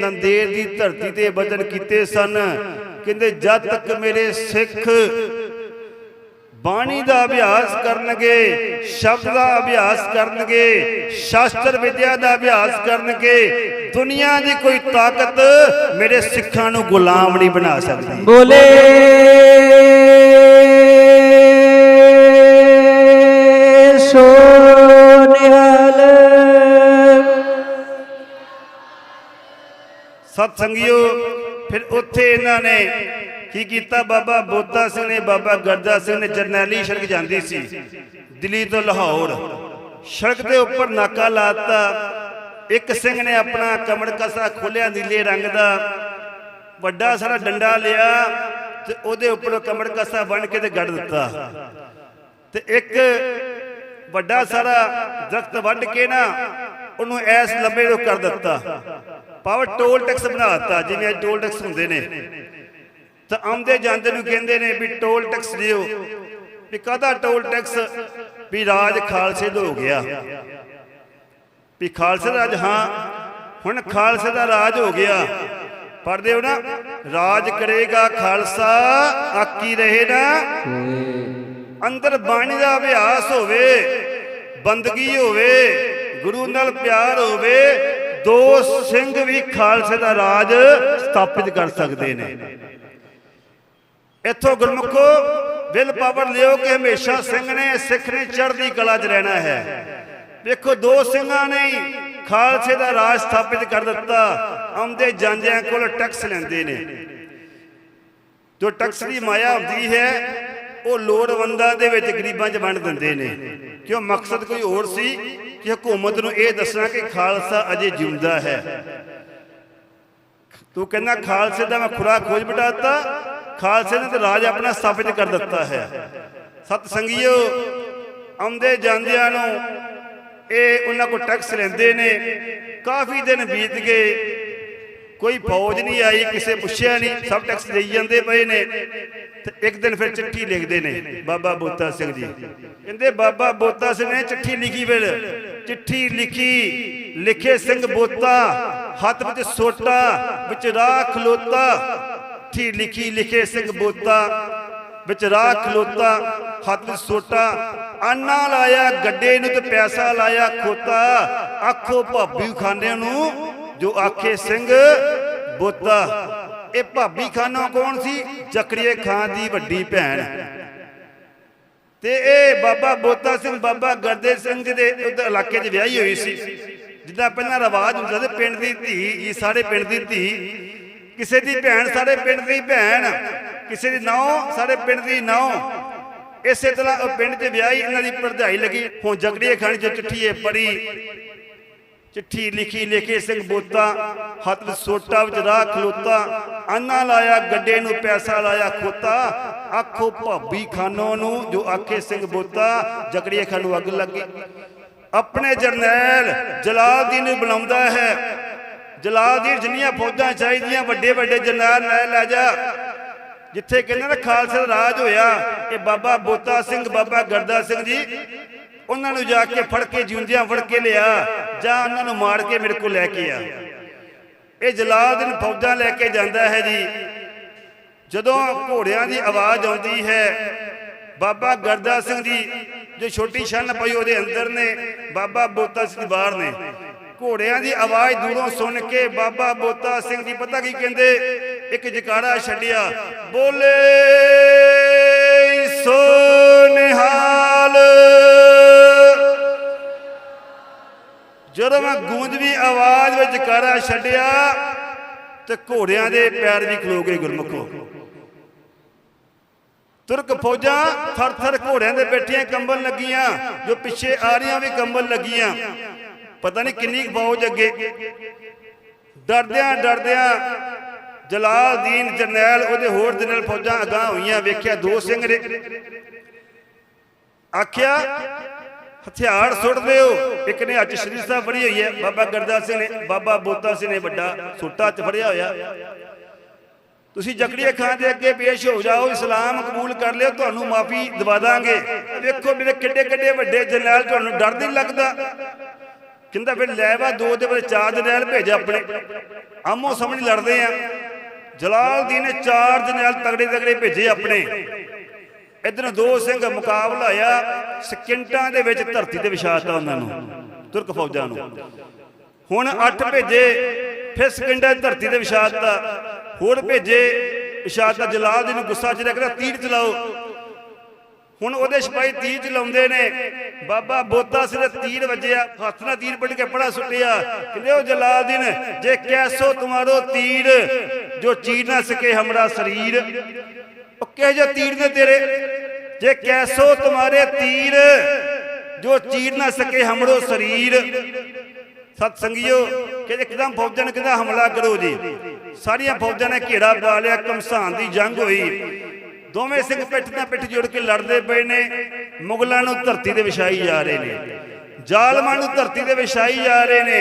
ਨੰਦੇੜ ਦੀ ਧਰਤੀ ਤੇ ਵਚਨ ਕੀਤੇ ਸਨ। ਕਹਿੰਦੇ, ਜਦ ਤੱਕ ਮੇਰੇ ਸਿੱਖ ਬਾਣੀ ਦਾ ਅਭਿਆਸ ਕਰਨਗੇ, ਸ਼ਬਦ ਦਾ ਅਭਿਆਸ ਕਰਨਗੇ, ਸ਼ਾਸਤਰ ਵਿਦਿਆ ਦਾ ਅਭਿਆਸ ਕਰਨਗੇ, ਦੁਨੀਆ ਦੀ ਕੋਈ ਤਾਕਤ ਮੇਰੇ ਸਿੱਖਾਂ ਨੂੰ ਗੁਲਾਮ ਨਹੀਂ ਬਣਾ ਸਕਦੀ। ਬੋਲੇ। ਸਤ ਸੰਗਿਓ ਫਿਰ ਉੱਥੇ ਇਹਨਾਂ ਨੇ ਕੀ ਕੀਤਾ? ਬਾਬਾ ਬੋਤਾ ਸਿੰਘ ਨੇ, ਬਾਬਾ ਗਰਦਾ ਸਿੰਘ ਨੇ ਜਰਨੈਲੀ ਸੜਕ ਜਾਂਦੀ ਸੀ, ਦਿੱਲੀ ਤੋਂ ਲਾਹੌਰ। ਸੜਕ ਦੇ ਉੱਪਰ ਨਾਕਾ ਲਾਤਾ। ਇੱਕ ਸਿੰਘ ਨੇ ਆਪਣਾ ਕਮੜ ਕਸਾ ਖੋਲਿਆ ਨੀਲੇ ਰੰਗ ਦਾ। ਵੱਡਾ ਸਾਰਾ ਡੰਡਾ ਲਿਆ ਤੇ ਉਹਦੇ ਉੱਪਰ ਕਮੜ ਕਸਾ ਬਣ ਕੇ ਤੇ ਗੱਡ ਦਿੱਤਾ। ਤੇ ਇੱਕ ਵੱਡਾ ਸਾਰਾ ਦਰਖਤ ਵੱਢ ਕੇ ਨਾ ਉਹਨੂੰ ਐਸ ਲੰਬੇ ਤੋਂ ਕਰ ਦਿੱਤਾ। ਪਾਵਰ ਟੋਲ ਟੈਕਸ ਬਣਾ ਦਿੱਤਾ, ਜਿਵੇਂ ਅੱਜ ਟੋਲ ਟੈਕਸ ਹੁੰਦੇ ਨੇ। ਤਾਂ ਆਉਂਦੇ ਜਾਂਦੇ ਨੂੰ ਕਹਿੰਦੇ ਨੇ ਵੀ ਟੋਲ ਟੈਕਸ ਦਿਓ। ਵੀ ਕਾਹਦਾ ਟੋਲ ਟੈਕਸ ਵੀ ਰਾਜ ਖਾਲਸੇ ਦਾ ਹੋ ਗਿਆ। ਵੀ ਖਾਲਸੇ ਦਾ ਰਾਜ, ਹਾਂ, ਹੁਣ ਖਾਲਸੇ ਦਾ ਰਾਜ ਹੋ ਗਿਆ। ਪੜਦੇ ਹੋ ਨਾ, ਰਾਜ ਕਰੇਗਾ ਖਾਲਸਾ, ਆਕੀ ਰਹੇ ਨਾ। ਅੰਦਰ ਬਾਣੀ ਦਾ ਅਭਿਆਸ ਹੋਵੇ, ਬੰਦਗੀ ਹੋਵੇ, ਗੁਰੂ ਨਾਲ ਪਿਆਰ ਹੋਵੇ ਦੋ ਸਿੰਘ ਵੀ ਖਾਲਸੇ ਦਾ ਰਾਜ ਸਥਾਪਿਤ ਕਰ ਸਕਦੇ ਨੇ। ਇੱਥੋਂ ਗੁਰਮੁਖੋ ਵਿਲ ਪਾਵਰ ਲਿਓ ਕਿ ਹਮੇਸ਼ਾ ਸਿੰਘ ਨੇ ਸਿੱਖ ਨੇ ਚੜ੍ਹਦੀ ਕਲਾ 'ਚ ਰਹਿਣਾ ਹੈ। ਵੇਖੋ, ਦੋ ਸਿੰਘਾਂ ਨੇ ਖਾਲਸੇ ਦਾ ਰਾਜ ਸਥਾਪਿਤ ਕਰ ਦਿੱਤਾ। ਆਉਂਦੇ ਜਾਂਦਿਆਂ ਕੋਲ ਟੈਕਸ ਲੈਂਦੇ ਨੇ। ਜੋ ਟੈਕਸ ਦੀ ਮਾਇਆ ਹੁੰਦੀ ਹੈ ਉਹ ਲੋੜਵੰਦਾਂ ਦੇ ਵਿੱਚ ਗਰੀਬਾਂ 'ਚ ਵੰਡ ਦਿੰਦੇ ਨੇ। ਕਿਉਂ? ਮਕਸਦ ਕੋਈ ਹੋਰ ਸੀ ਕਿ ਹਕੂਮਤ ਨੂੰ ਇਹ ਦੱਸਣਾ ਕਿ ਖਾਲਸਾ ਅਜੇ ਜਿਉਂਦਾ ਹੈ। ਤੂੰ ਕਹਿੰਦਾ, ਖਾਲਸੇ ਦਾ ਮੈਂ ਖੁਰਾ ਖੋਜ ਬਿਟਾਤਾ ਖਾਲਸੇ ਨੇ ਤੇ ਰਾਜ ਆਪਣਾ ਸਥਾਪਿਤ ਕਰ ਦਿੱਤਾ ਹੈ। ਸਤ ਸੰਗਿਓ ਆਉਂਦੇ ਜਾਂਦਿਆਂ ਨੂੰ ਇਹ ਉਹਨਾਂ ਕੋ ਟੈਕਸ ਲੈਂਦੇ ਨੇ। ਕਾਫੀ ਦਿਨ ਬੀਤ ਗਏ ਕੋਈ ਫੌਜ ਨਹੀਂ ਆਈ ਕਿਸੇ ਪੁੱਛਿਆ ਨਹੀਂ ਸਭ ਟੈਕਸ ਦੇਈ ਜਾਂਦੇ ਪਏ ਨੇ। ਤੇ ਇੱਕ ਦਿਨ ਫਿਰ ਚਿੱਠੀ ਲਿਖਦੇ ਨੇ ਬਾਬਾ ਬੋਤਾ ਸਿੰਘ ਜੀ। ਕਹਿੰਦੇ ਬਾਬਾ ਬੋਤਾ ਸਿੰਘ ਨੇ ਚਿੱਠੀ ਲਿਖੀ ਫਿਰ। ਚਿੱਠੀ ਲਿਖੀ ਲਿਖੇ ਸਿੰਘ ਬੋਤਾ ਹੱਥ ਵਿੱਚ ਸੋਟਾ ਵਿੱਚ ਰਾਹ ਖਲੋਤਾ। ਚਿੱਠੀ ਲਿਖੀ ਲਿਖੇ ਸਿੰਘ ਬੋਤਾ ਵਿੱਚ ਰਾਹ ਖਲੋਤਾ ਹੱਥ ਵਿੱਚ ਸੋਟਾ। ਆਨਾ ਲਾਇਆ ਗੱਡੇ ਨੂੰ ਤੇ ਪੈਸਾ ਲਾਇਆ ਖੋਤਾ। ਆਖੋ ਭਾਬੀ ਖਾਨੇ ਨੂੰ ਜੋ ਆਖੇ ਸਿੰਘ, ਬੋਤਾ, ਇਹ ਭਾਬੀ ਖਾਨਾ ਕੌਣ ਸੀ? ਜਕੜੀਏ ਖਾਨ ਦੀ ਵੱਡੀ ਭੈਣ। ਤੇ ਇਹ ਬਾਬਾ ਬੋਤਾ ਸਿੰਘ, ਬਾਬਾ ਗਰਦੇ ਸਿੰਘ ਜੀ ਦੇ ਇਲਾਕੇ 'ਚ ਵਿਆਹੀ ਹੋਈ ਸੀ। ਜਿੱਦਾਂ ਪਹਿਲਾਂ ਰਿਵਾਜ ਹੁੰਦਾ ਸੀ, ਪਿੰਡ ਦੀ ਧੀ, ਇਹ ਸਾਰੇ ਪਿੰਡ ਦੀ ਧੀ। ਕਿਸੇ ਦੀ ਭੈਣ ਸਾਡੇ ਪਿੰਡ ਦੀ ਭੈਣ, ਕਿਸੇ ਦੀ ਨੌ ਸਾਡੇ ਪਿੰਡ ਦੀ ਨੌ ਇਸੇ ਤਰ੍ਹਾਂ ਉਹ ਪਿੰਡ 'ਚ ਵਿਆਹੀ, ਇਹਨਾਂ ਦੀ ਭਰਜਾਈ ਲੱਗੀ। ਹੁਣ ਜਗੜੀਏ ਖਾਨ 'ਚ ਚਿੱਠੀ ਇਹ ਪੜੀ ਚਿੱਠੀ ਲਿਖੀ, ਲਿਖੇ ਸਿੰਘ ਬੋਤਾ, ਹੱਥ ਸੋਟਾ ਵਿੱਚ ਰਾਹ ਖਲੋਤਾ ਆਨਾ ਲਾਇਆ, ਗੱਡੇ ਨੂੰ ਪੈਸਾ ਲਾਇਆ ਖੋਤਾ। ਆਖੋ ਭਾਬੀ ਖਾਨੋ ਨੂੰ, ਜੋ ਆਖੇ ਸਿੰਘ ਬੋਤਾ, ਜਕੜੀਏ ਖਾਨ ਨੂੰ ਅੱਗ ਲੱਗੀ। ਆਪਣੇ ਜਰਨੈਲ ਜਲਾਲਦੀਨ ਨੂੰ ਬੁਲਾਉਂਦਾ ਹੈ। ਜਲਾਲਦੀਨ ਜਿੰਨੀਆਂ ਫੌਜਾਂ ਚਾਹੀਦੀਆਂ, ਵੱਡੇ ਵੱਡੇ ਜਰਨੈਲ ਲੈ ਲੈ ਜਾ। ਜਿੱਥੇ ਕਹਿੰਦੇ ਨਾ ਖਾਲਸਾ ਰਾਜ ਹੋਇਆ, ਇਹ ਬਾਬਾ ਬੋਤਾ ਸਿੰਘ, ਬਾਬਾ ਗਰਦਾ ਸਿੰਘ ਜੀ। ਉਹਨਾਂ ਨੂੰ ਜਾ ਕੇ ਫੜ ਕੇ ਜਿਉਂਦਿਆਂ ਫੜ ਕੇ ਲਿਆ, ਜਾਂ ਉਹਨਾਂ ਨੂੰ ਮਾਰ ਕੇ ਮੇਰੇ ਕੋਲ ਲੈ ਕੇ ਆ। ਇਹ ਜਲਾਲਦੀਨ ਫੌਜਾਂ ਲੈ ਕੇ ਜਾਂਦਾ ਹੈ ਜੀ। ਜਦੋਂ ਘੋੜਿਆਂ ਦੀ ਆਵਾਜ਼ ਆਉਂਦੀ ਹੈ, ਬਾਬਾ ਗਰਦਾ ਸਿੰਘ ਜੀ, ਜੋ ਛੋਟੀ ਛੰਨ ਪਈ ਉਹਦੇ ਅੰਦਰ ਨੇ, ਬਾਬਾ ਬੋਤਾ ਸਿੰਘ ਬਾਹਰ ਨੇ। ਘੋੜਿਆਂ ਦੀ ਆਵਾਜ਼ ਦੂਰੋਂ ਸੁਣ ਕੇ ਬਾਬਾ ਬੋਤਾ ਸਿੰਘ ਜੀ ਪਤਾ ਕੀ ਕਹਿੰਦੇ? ਇੱਕ ਜਕਾਰਾ ਛੱਡਿਆ, ਬੋਲੇ ਸੋ ਜਦੋਂ ਮੈਂ ਗੂੰਜਵੀ ਆਵਾਜ਼ ਵਿੱਚ ਜਕਾਰਾ ਛੱਡਿਆ ਤੇ ਘੋੜਿਆਂ ਦੇ ਪੈਰ ਵੀ ਖਲੋ ਗਏ ਗੁਰਮੁਖੋ। ਤੁਰਕ ਫੌਜਾਂ ਥਰ ਥਰ ਘੋੜਿਆਂ ਦੇ ਬੈਠੀਆਂ ਕੰਬਲ ਲੱਗੀਆਂ, ਜੋ ਪਿੱਛੇ ਆ ਰਹੀਆਂ ਵੀ ਕੰਬਲ ਲੱਗੀਆਂ। ਪਤਾ ਨਹੀਂ ਕਿੰਨੀ ਕੁ ਫੌਜ ਅੱਗੇ। ਡਰਦਿਆਂ ਡਰਦਿਆਂ ਜਲਾਲਦੀਨ ਜਰਨੈਲ ਉਹਦੇ ਹੋਰ ਜਰਨੈਲ ਫੌਜਾਂ ਅਗਾਹ ਹੋਈਆਂ, ਵੇਖਿਆ ਦੋ ਸਿੰਘ ਨੇ। ਆਖਿਆ ਹਥਿਆਰ ਸੁੱਟ ਦਿਓ ਇੱਕ ਨੇ ਅੱਜ ਸ਼੍ਰੀ ਸਾਹਿਬ ਫੜੀ ਹੋਈ ਹੈ। ਬਾਬਾ ਗਰਦਾ ਸਿੰਘ ਨੇ, ਬਾਬਾ ਬੋਤਾ ਸਿੰਘ ਨੇ ਵੱਡਾ ਸੁੱਟਾ ਚ ਫੜਿਆ ਹੋਇਆ। ਤੁਸੀਂ ਜਕੜੀਏ ਖਾਨ ਦੇ ਅੱਗੇ ਪੇਸ਼ ਹੋ ਜਾਓ। ਇਸਲਾਮ ਕਬੂਲ ਕਰ ਲਿਓ। ਤੁਹਾਨੂੰ ਮਾਫੀ ਦਵਾ ਦਾਂਗੇ। ਵੇਖੋ ਮੇਰੇ ਕਿੱਡੇ ਕਿੱਡੇ ਵੱਡੇ ਜਰਨੈਲ, ਤੁਹਾਨੂੰ ਡਰ ਨਹੀਂ ਲੱਗਦਾ? ਕਹਿੰਦਾ ਫਿਰ ਲੈ ਵਾ, ਦੋ ਦੇ ਬਲੇ ਚਾਰ ਜਰਨੈਲ ਭੇਜ ਆਪਣੇ। ਆਮੋ ਸਾਹਮਣੇ ਲੜਦੇ ਆ। ਜਲਾਲਦੀਨ ਨੇ ਚਾਰ ਜਰਨੈਲ ਤਗੜੇ ਤਗੜੇ ਭੇਜੇ ਆਪਣੇ। ਇਧਰ ਦੋ ਸਿੰਘ ਮੁਕਾਬਲਾ ਹੋਇਆ ਸਕਿੰਟਾਂ ਦੇ ਵਿੱਚ ਧਰਤੀ ਤੇ ਵਿਛਾਤਾ ਉਹਨਾਂ ਨੂੰ, ਤੁਰਕ ਫੌਜਾਂ ਨੂੰ। ਹੁਣ 8 ਭੇਜੇ, ਫਿਰ ਸਕਿੰਟਾਂ ਧਰਤੀ ਤੇ ਵਿਛਾਤਾ ਹੋਰ ਭੇਜੇ ਵਿਛਾਤਾ ਜਲਾਲ ਨੂੰ ਗੁੱਸਾ ਚ ਰੱਖਦਾ, ਤੀਰ ਚਲਾਓ। ਹੁਣ ਉਹਦੇ ਸਿਪਾਹੀ ਤੀਰ ਚਲਾਉਂਦੇ ਨੇ। ਬਾਬਾ ਬੋਤਾ ਸਿਰ ਤੀਰ ਵੱਜਿਆ, ਹੱਥ ਨਾਲ ਤੀਰ ਵੱਢ ਕੇ ਪੜਾ ਸੁੱਟਿਆ। ਕਹਿੰਦੇ, ਉਹ ਜਲਾਲਦੀਨ ਜੇ ਕੈਸੋ, ਤੁਮਾਰੋ ਤੀਰ, ਜੋ ਚੀਰ ਨਾ ਸਕੇ ਹਮਰਾ ਸਰੀਰ। ਉਹ ਕਿਹੋ ਜਿਹਾ ਤੀਰ ਨੇ ਤੇਰੇ, ਜੇ ਕੈਸੋ ਤੁਮਾਰੇ ਤੀਰ, ਜੋ ਚੀਰ ਨਾ ਸਕੇ ਹਮਰੋ ਸਰੀਰ। ਸਤ ਸੰਗਿਓ ਕਿ ਇੱਕਦਮ ਫੌਜਾਂ ਨੇ ਕਹਿੰਦਾ ਹਮਲਾ ਕਰੋ ਜੀ? ਸਾਰੀਆਂ ਫੌਜਾਂ ਨੇ ਘੇਰਾ ਪਾ ਲਿਆ ਕਮਸਾਨ ਦੀ ਜੰਗ ਹੋਈ। ਦੋਵੇਂ ਸਿੰਘ ਪਿੱਠ ਨਾਲ ਪਿੱਠ ਜੁੜ ਕੇ ਲੜਦੇ ਪਏ ਨੇ। ਮੁਗਲਾਂ ਨੂੰ ਧਰਤੀ ਤੇ ਵਿਛਾਈ ਜਾ ਰਹੇ ਨੇ। ਜ਼ਾਲਮਾਂ ਨੂੰ ਧਰਤੀ ਤੇ ਵਿਛਾਈ ਜਾ ਰਹੇ ਨੇ।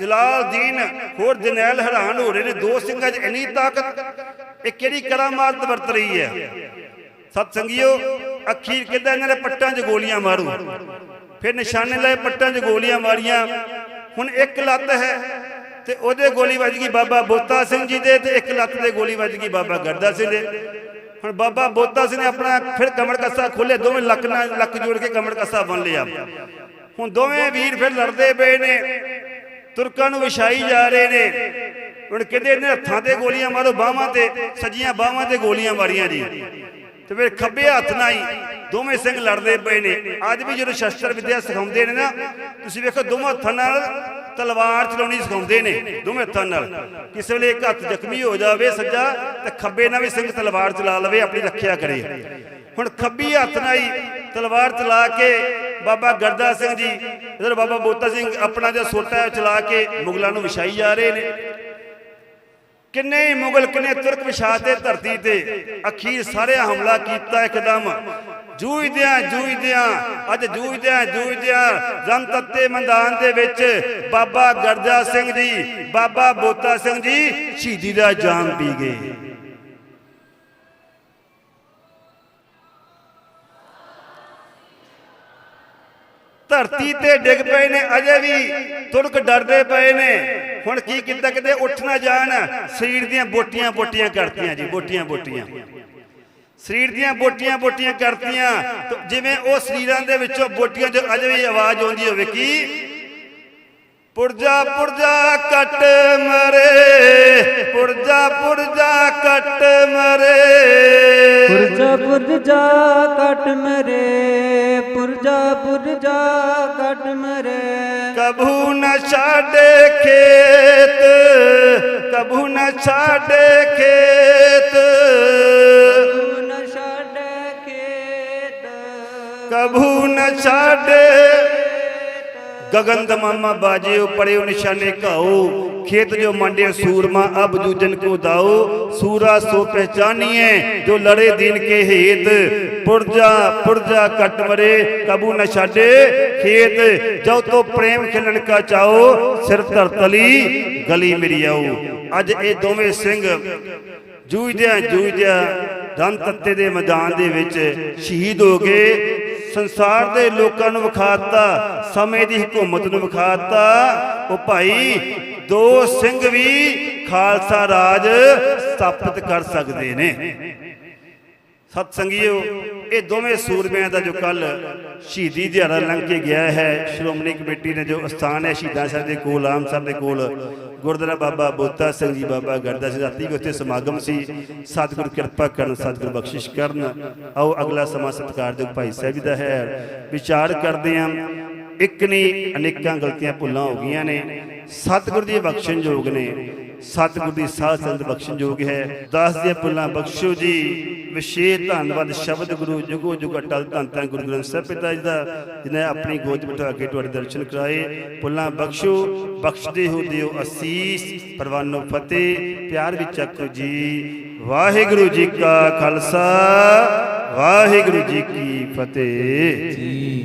ਜਲਾਲਦੀਨ ਹੋਰ ਜਨੈਲ ਹੈਰਾਨ ਹੋ ਰਹੇ ਨੇ। ਦੋ ਸਿੰਘਾਂ 'ਚ ਇੰਨੀ ਤਾਕਤ ਇਹ ਕਿਹੜੀ ਕਰਾਮਾਤ ਵਰਤ ਰਹੀ ਹੈ? ਸਤ ਸੰਗਿਓ ਅਖੀਰ ਕਿਦਾਂ ਇਹਨਾਂ ਨੇ ਪੱਟਾਂ 'ਚ ਗੋਲੀਆਂ ਮਾਰੂ? ਫਿਰ ਨਿਸ਼ਾਨੇ ਲਾਏ ਪੱਟਾਂ 'ਚ ਗੋਲੀਆਂ ਮਾਰੀਆਂ। ਹੁਣ ਇੱਕ ਲੱਤ ਹੈ ਤੇ ਉਹਦੇ ਗੋਲੀ ਵੱਜ ਗਈ ਬਾਬਾ ਬੋਤਾ ਸਿੰਘ ਜੀ ਦੇ ਤੇ ਇੱਕ ਲੱਤ ਦੇ ਗੋਲੀ ਵੱਜ ਗਈ ਬਾਬਾ ਗਰਦਾ ਸਿੰਘ ਦੇ। ਹੁਣ ਬਾਬਾ ਬੋਤਾ ਸਿੰਘ ਨੇ ਆਪਣਾ ਫਿਰ ਕਮਰ ਕੱਸਾ ਖੋਲੇ ਦੋਵੇਂ ਲੱਕ ਨਾਲ ਲੱਕ ਜੋੜ ਕੇ ਕਮਰ ਕੱਸਾ ਬੰਨ ਲਿਆ। ਹੁਣ ਦੋਵੇਂ ਵੀਰ ਫਿਰ ਲੜਦੇ ਪਏ ਨੇ, ਤੁਰਕਾਂ ਨੂੰ ਵਿਛਾਈ ਜਾ ਰਹੇ ਨੇ। ਹੁਣ ਕਹਿੰਦੇ ਇਹਨੇ ਹੱਥਾਂ ਤੇ ਗੋਲੀਆਂ ਮਾਰੋ, ਬਾਹਾਂ ਤੇ, ਸੱਜੀਆਂ ਬਾਹਾਂ ਤੇ ਗੋਲੀਆਂ ਮਾਰੀਆਂ ਜੀ। ਤੇ ਫਿਰ ਖੱਬੇ ਹੱਥ ਨਾਲ ਹੀ ਦੋਵੇਂ ਸਿੰਘ ਲੜਦੇ ਪਏ ਨੇ। ਅੱਜ ਵੀ ਜਦੋਂ ਸ਼ਸਤਰ ਵਿਦਿਆ ਸਿਖਾਉਂਦੇ ਨੇ ਨਾ, ਤੁਸੀਂ ਵੇਖੋ ਦੋਵੇਂ ਹੱਥਾਂ ਨਾਲ ਤਲਵਾਰ ਚਲਾਉਣੀ ਸਿਖਾਉਂਦੇ ਨੇ, ਦੋਵੇਂ ਹੱਥਾਂ ਨਾਲ। ਕਿਸੇ ਵੇਲੇ ਇੱਕ ਹੱਥ ਜ਼ਖਮੀ ਹੋ ਜਾਵੇ ਸੱਜਾ, ਤੇ ਖੱਬੇ ਨਾਲ ਵੀ ਸਿੰਘ ਤਲਵਾਰ ਚਲਾ ਲਵੇ, ਆਪਣੀ ਰੱਖਿਆ ਕਰੇ। ਹੁਣ ਖੱਬੀ ਹੱਥ ਨਾਲ ਹੀ ਤਲਵਾਰ ਚਲਾ ਕੇ ਬਾਬਾ ਗਰਦਾ ਸਿੰਘ ਜੀ, ਇਧਰ ਬਾਬਾ ਬੋਤਾ ਸਿੰਘ ਆਪਣਾ ਜਿਹੜਾ ਸੋਟਾ ਚਲਾ ਕੇ ਮੁਗਲਾਂ ਨੂੰ ਵਿਛਾਈ ਜਾ ਰਹੇ ਨੇ। ਕਿੰਨੇ ਹੀ ਮੁਗਲ, ਕਿੰਨੇ ਤੁਰਕ ਵਿਛਾਤੇ ਧਰਤੀ ਤੇ ਅਖੀਰ ਸਾਰੇ ਹਮਲਾ ਕੀਤਾ ਇੱਕਦਮ। ਜੂਝਦਿਆਂ ਜੂਝਦਿਆਂ, ਅੱਜ ਜੂਝਦਿਆਂ ਜੂਝਦਿਆਂ ਜਨ ਮੈਦਾਨ ਦੇ ਵਿੱਚ ਬਾਬਾ ਗਰਜਾ ਸਿੰਘ ਜੀ, ਬਾਬਾ ਬੋਤਾ ਸਿੰਘ ਜੀ ਸ਼ਹੀਦੀ ਦਾ ਜਾਮ ਪੀ ਗਏ। ਧਰਤੀ ਤੇ ਡਿੱਗ ਪਏ ਨੇ, ਅਜੇ ਵੀ ਤੁਰਕ ਡਰਦੇ ਪਏ ਨੇ। ਹੁਣ ਕੀ ਕੀਤਾ ਕਿਤੇ ਉੱਠ ਨਾ ਜਾਣ? ਸਰੀਰ ਦੀਆਂ ਬੋਟੀਆਂ ਬੋਟੀਆਂ ਕਰਤੀਆਂ ਜੀ, ਬੋਟੀਆਂ ਬੋਟੀਆਂ। ਸਰੀਰ ਦੀਆਂ ਬੋਟੀਆਂ ਬੋਟੀਆਂ ਕਰਤੀਆਂ ਜਿਵੇਂ ਉਹ ਸਰੀਰਾਂ ਦੇ ਵਿੱਚੋਂ ਬੋਟੀਆਂ 'ਚ ਅਜੇ ਵੀ ਆਵਾਜ਼ ਆਉਂਦੀ ਹੋਵੇ ਕੀ? ਪੁਰਜਾ ਪੁਰਜਾ ਕੱਟ ਮਰੇ, ਪੁਰਜਾ ਪੁਰਜਾ ਕੱਟ ਮਰੇ। ਪੁਰਜਾ ਪੁਰਜਾ ਕਟ ਮਰੇ ਪੁਰਜਾ ਪੁਰਜਾ ਕਟ ਮਰੇ। ਕਭੂ ਨ ਛਾੜੇ ਖੇਤ ਕਭੂ ਨ ਛਾੜੇ ਖੇਤ। ਕਭੂ ਨ ਛਾੜੇ ਗਗਨ ਮਾਮਾ ਬਾਜੇ ਪੜਿਓ ਨਿਸ਼ਾਨੇ ਘਾਓ। ਖੇਤ ਜੋ ਮੰਡੇ ਸੂਰਮਾ ਅਬ ਜੂਜਨ ਕੋ ਦਾਓ। ਸੂਰਾ ਸੋ ਪਹਿਚਾਨੀਏ ਜੋ ਲੜੇ ਦੀਨ ਕੇ ਹੇਤ। ਪੁਰਜਾ ਪੁਰਜਾ ਕਟ ਮਰੇ, ਕਬੂ ਨ ਛਾਡੇ, ਖੇਤ ਜੋ ਤੋ ਪ੍ਰੇਮ ਖਿਲਣ ਕਾ ਚਾਓ, ਸਿਰ ਧਰ ਗਲੀ ਮੇਰੀ ਆਓ। ਅੱਜ ਇਹ ਦੋਵੇਂ ਸਿੰਘ ਜੂਝਦਿਆਂ ਜੂਝਦਿਆਂ ਦਨ ਤੱਤੇ ਦੇ ਮੈਦਾਨ ਦੇ ਵਿੱਚ ਸ਼ਹੀਦ ਹੋ ਗਏ। ਸੰਸਾਰ ਦੇ ਲੋਕਾਂ ਨੂੰ ਵਿਖਾਤਾ, ਸਮੇਂ ਦੀ ਹਕੂਮਤ ਨੂੰ ਵਿਖਾਤਾ। ਉਹ ਭਾਈ, ਦੋ ਸਿੰਘ ਵੀ ਖਾਲਸਾ ਰਾਜ ਸਥਾਪਿਤ ਕਰ ਸਕਦੇ ਨੇ। ਸਤ ਸੰਗੀਓ ਇਹ ਦੋਵੇਂ ਸੂਰਮਿਆਂ ਦਾ ਜੋ ਕੱਲ ਸ਼ਹੀਦੀ ਦਿਹਾੜਾ ਲੰਘ ਕੇ ਗਿਆ ਹੈ, ਸ਼੍ਰੋਮਣੀ ਕਮੇਟੀ ਨੇ ਜੋ ਅਸਥਾਨ ਹੈ ਸ਼ਹੀਦਾਂ ਸਾਹਿਬ ਦੇ ਕੋਲ, ਆਮ ਸਾਹਿਬ ਦੇ ਕੋਲ, ਗੁਰਦੁਆਰਾ ਬਾਬਾ ਬੋਤਾ ਸਿੰਘ ਜੀ, ਬਾਬਾ ਗਰਦਾ ਸਿੰਘ ਰਾਤੀ ਉੱਥੇ ਸਮਾਗਮ ਸੀ। ਸਤਿਗੁਰ ਕਿਰਪਾ ਕਰਨ, ਸਤਿਗੁਰ ਬਖਸ਼ਿਸ਼ ਕਰਨ। ਆਓ ਅਗਲਾ ਸਮਾਂ ਸਤਿਕਾਰਯੋਗ ਭਾਈ ਸਾਹਿਬ ਦਾ ਹੈ। ਵਿਚਾਰ ਕਰਦੇ ਹਾਂ ਇੱਕ ਨਹੀਂ, ਅਨੇਕਾਂ ਗਲਤੀਆਂ ਭੁੱਲਾਂ ਹੋ ਗਈਆਂ ਨੇ। ਸਤਿਗੁਰ ਜੀ ਬਖਸ਼ਣਯੋਗ ਨੇ। ਸਤਿਗੁਰ ਦੀ ਸਾਧ ਸੰਗਤ ਬਖਸ਼ਣਯੋਗ ਹੈ। ਦਾਸ ਦੀਆਂ ਭੁੱਲਾਂ ਬਖਸ਼ੋ ਜੀ। ਵਿਸ਼ੇਸ਼ ਧੰਨਵਾਦ ਸ਼ਬਦ ਗੁਰੂ ਜੁਗੋ ਜੁਗ ਅਟਲ ਧੰਨ ਧੰਨ ਗੁਰੂ ਗ੍ਰੰਥ ਸਾਹਿਬ ਪਿਤਾ ਜੀ ਦਾ ਜਿਨੇ ਆਪਣੀ ਗੋਦ ਬਿਠਾ ਕੇ ਤੁਹਾਡੇ ਦਰਸ਼ਨ ਕਰਾਏ। ਪੁੱਲਾਂ ਬਖਸ਼ੋ, ਬਖਸ਼ਦੇ ਹੋ ਦਿਓ ਅਸੀਸ। ਪਰਵਾਨੋ ਫਤਿਹ, ਪਿਆਰ ਵਿੱਚ ਚੱਕੋ ਜੀ। ਵਾਹਿਗੁਰੂ ਜੀ ਕਾ ਖਾਲਸਾ, ਵਾਹਿਗੁਰੂ ਜੀ ਕੀ ਫਤਿਹ। ਜੀ।